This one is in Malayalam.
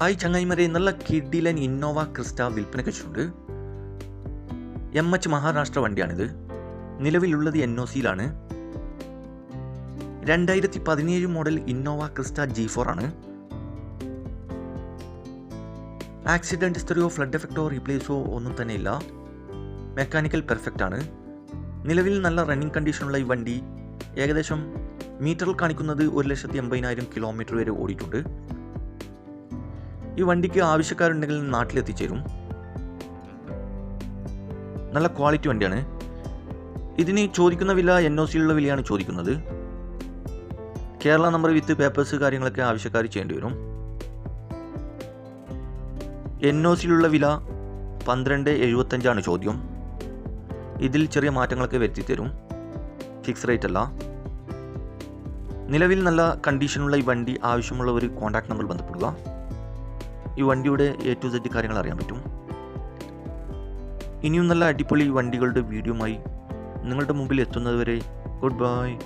ഹായ് ചങ്ങായിമാരെ നല്ല കിഡിലൻ ഇന്നോവ ക്രിസ്റ്റ വിൽപ്പനയ്ക്ക് വെച്ചിട്ടുണ്ട് എം എച്ച് മഹാരാഷ്ട്ര വണ്ടിയാണിത്. നിലവിലുള്ളത് എൻ ഒ സിയിലാണ്. രണ്ടായിരത്തി പതിനേഴ് model Innova Crysta G four ആണ്. ആക്സിഡന്റ് ഹിസ്റ്ററിയോ ഫ്ലഡ് എഫക്റ്റോ റീപ്ലേസോ ഒന്നും തന്നെ ഇല്ല. മെക്കാനിക്കൽ പെർഫെക്റ്റ് ആണ്. നിലവിൽ നല്ല റണ്ണിങ് കണ്ടീഷനുള്ള ഈ വണ്ടി ഏകദേശം മീറ്ററിൽ കാണിക്കുന്നത് ഒരു ലക്ഷത്തി എൺപതിനായിരം കിലോമീറ്റർ വരെ ഓടിയിട്ടുണ്ട്. ഈ വണ്ടിക്ക് ആവശ്യക്കാരുണ്ടെങ്കിൽ നാട്ടിലെത്തിച്ചേരും. നല്ല ക്വാളിറ്റി വണ്ടിയാണ്. ഇതിന് ചോദിക്കുന്ന വില എൻ ഒ സിയിലുള്ള വിലയാണ് ചോദിക്കുന്നത്. കേരള നമ്പർ വിത്ത് പേപ്പേഴ്സ് കാര്യങ്ങളൊക്കെ ആവശ്യക്കാർ ചെയ്യേണ്ടി വരും. എൻ ഒ സിയിലുള്ള വില പന്ത്രണ്ട് എഴുപത്തഞ്ചാണ് ചോദ്യം. ഇതിൽ ചെറിയ മാറ്റങ്ങളൊക്കെ വരുത്തി തരും ഫിക്സ് റേറ്റ് അല്ല നിലവിൽ നല്ല കണ്ടീഷനുള്ള ഈ വണ്ടി ആവശ്യമുള്ള ഒരു കോൺടാക്ട് നമ്പർ ബന്ധപ്പെടുക. ഈ വണ്ടിയുടെ എ ടു സെറ്റ് കാര്യങ്ങൾ അറിയാൻ പറ്റും. ഇനിയും നല്ല അടിപൊളി വണ്ടികളുടെ വീഡിയോമായി നിങ്ങളുടെ മുമ്പിൽ എത്തുന്നതുവരെ ഗുഡ് ബൈ